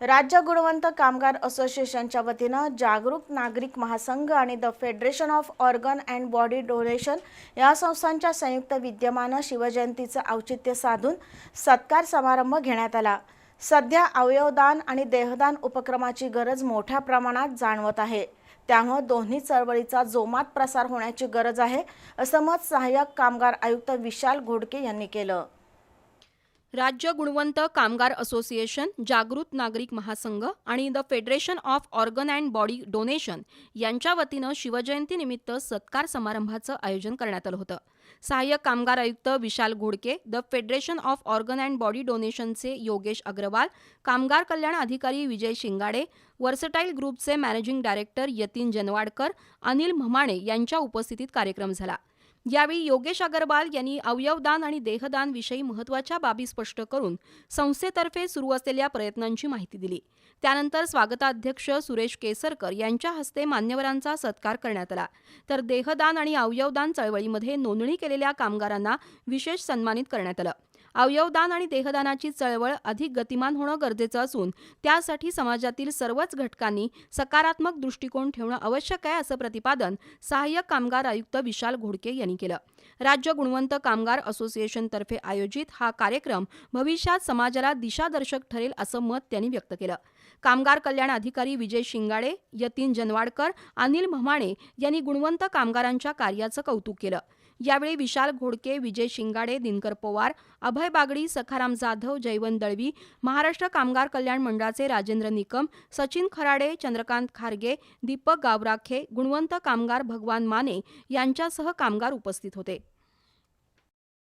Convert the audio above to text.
राज्य गुणवंत कामगार असोसिएशनच्या वतीनं जागरूक नागरिक महासंघ आणि the federation of organ and body donation या संस्थांच्या संयुक्त विद्यमानं शिवजयंतीचं औचित्य साधून सत्कार समारंभ घेण्यात आला. सध्या अवयवदान आणि देहदान उपक्रमाची गरज मोठ्या प्रमाणात जाणवत आहे. त्यामुळं दोन्ही चळवळीचा जोमात प्रसार होण्याची गरज आहे असं मत सहाय्यक कामगार आयुक्त विशाल घोडके यांनी केलं. राज्य गुणवंत कामगार असोसिएशन जागृत नागरिक महासंघ आणि the federation of organ and body donation यांच्या वतीनं शिवजयंतीनिमित्त सत्कार समारंभाचं आयोजन करण्यात आलं होतं. सहाय्यक कामगार आयुक्त Vishal Ghodke the federation of organ and body डोनेशनचे Yogesh Agarwal कामगार कल्याण अधिकारी विजय शिंगाडे वर्सटाईल ग्रुपचे मॅनेजिंग डायरेक्टर यतीन जनवाडकर अनिल म्हमाणे यांच्या उपस्थितीत कार्यक्रम झाला. यावेळी योगेश अगरवाल यांनी अवयवदान आणि देहदान विषयी महत्त्वाच्या बाबी स्पष्ट करून संस्थेतर्फे सुरू असलेल्या प्रयत्नांची माहिती दिली. त्यानंतर स्वागताध्यक्ष सुरेश केसरकर यांच्या हस्ते मान्यवरांचा सत्कार करण्यात आला. तर देहदान आणि अवयवदान चळवळीमध्ये नोंदणी केलेल्या कामगारांना विशेष सन्मानित करण्यात आलं. अवयवदान आणि देहदानाची चळवळ अधिक गतिमान होणं गरजेचं असून त्यासाठी समाजातील सर्वच घटकांनी सकारात्मक दृष्टिकोन ठेवणं आवश्यक आहे असं प्रतिपादन सहाय्यक कामगार आयुक्त विशाल घोडके यांनी केलं. राज्य गुणवंत कामगार असोसिएशनतर्फे आयोजित हा कार्यक्रम भविष्यात समाजाला दिशादर्शक ठरेल असं मत त्यांनी व्यक्त केलं. कामगार कल्याण अधिकारी विजय शिंगाडे यतीन जनवाडकर अनिल म्हमाणे यांनी गुणवंत कामगारांच्या कार्याचं कौतुक केलं. यावेळी विशाल घोडके विजय शिंगाडे दिनकर पवार अभय बागडी सखाराम जाधव जयवंत दळवी महाराष्ट्र कामगार कल्याण मंडळाचे राजेंद्र निकम सचिन खराडे चंद्रकांत खारगे दीपक गावराखे गुणवंत कामगार भगवान माने यांच्यासह कामगार उपस्थित होते.